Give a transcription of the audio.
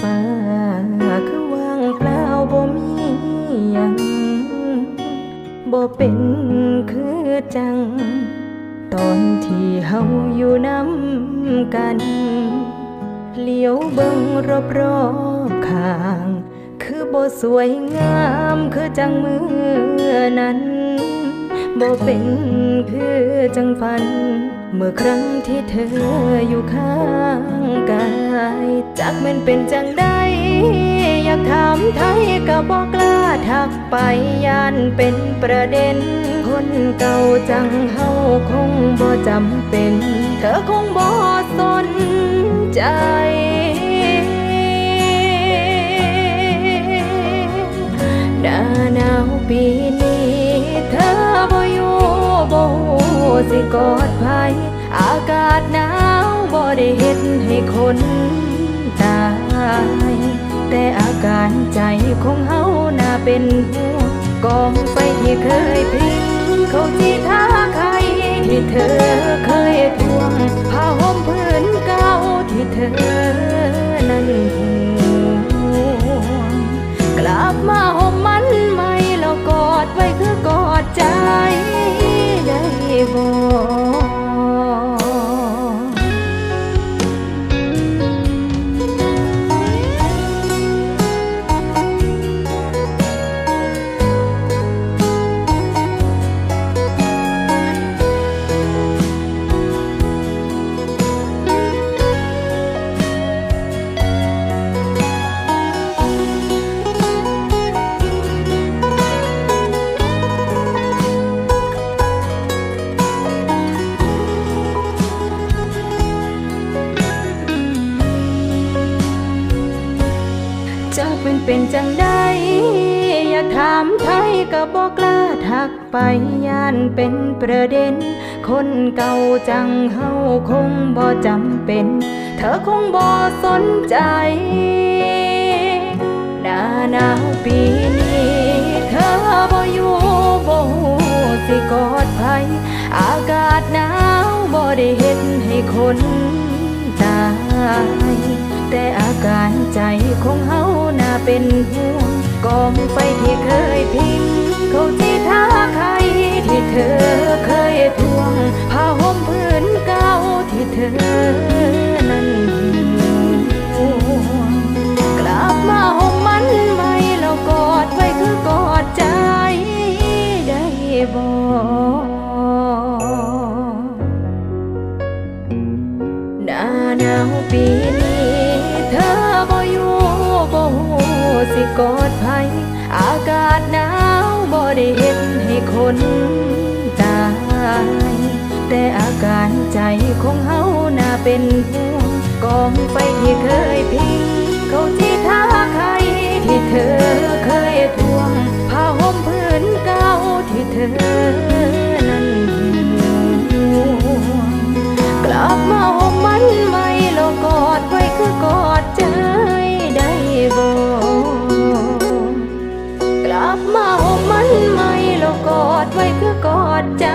ฟ้าคือว่างเปล่าบ่มีอย่างบ่เป็นคือจัง ตอนที่เฮาอยู่น้ำกัน เลี้ยวเบิ้งรอบรอบข้าง คือบ่สวยงามคือจังมือนั้นบ่เป็นคือจังฝัน เมื่อครั้งที่เธออยู่ข้างกัน จักมันเป็นจังได้อยากถามไทยก็บอกกล้าทักไปยานเป็นประเด็น คนเก่าจังเฮาคงบ่จำเป็น เธอคงบ่สนใจหน้าหนาวปีนี้เธอบ่อยู่บ่สิกอดไผอากาศหนาว ได้เฮ็ดให้คนตาย แต่อาการใจของเฮาน่าเป็นห่วงกองไฟที่เคยพิงเขาที่ท่าใครที่เธอเคยทวงผ้าห่มผืนเก่าที่เธอนั้นห่วงกลับมาห่มมันไหมแล้วกอดไว้คือกอดใจได้บ่ จะเป็นเป็นจังได้อยากถามไทยก็บอกล้าทักไปย่านเป็นประเด็น คนเก่าจังเฮาคงบ่จำเป็น เธอคงบ่สนใจหน้าหนาวปีนี้เธอบ่อยู่บ่ฮู้สิกอดไผอากาศหนาวบ่ได้เฮ็ดให้คนตายแต่อาการใจของเฮา เป็นห่วงกองไฟที่เคยพิงเขาที่ท้าใครที่เธอเคยทวงผ้าห่มผืนเก่าที่เธอ กอดไผอากาศหนาวบ่ได้เห็นให้คนตาย แต่อาการใจของเฮาน่าเป็นห่วงกองไฟที่เคยพิงเขาที่ท่าใครที่เธอ มาห่มมันไหมแล้วกอดไว้คือกอดใจ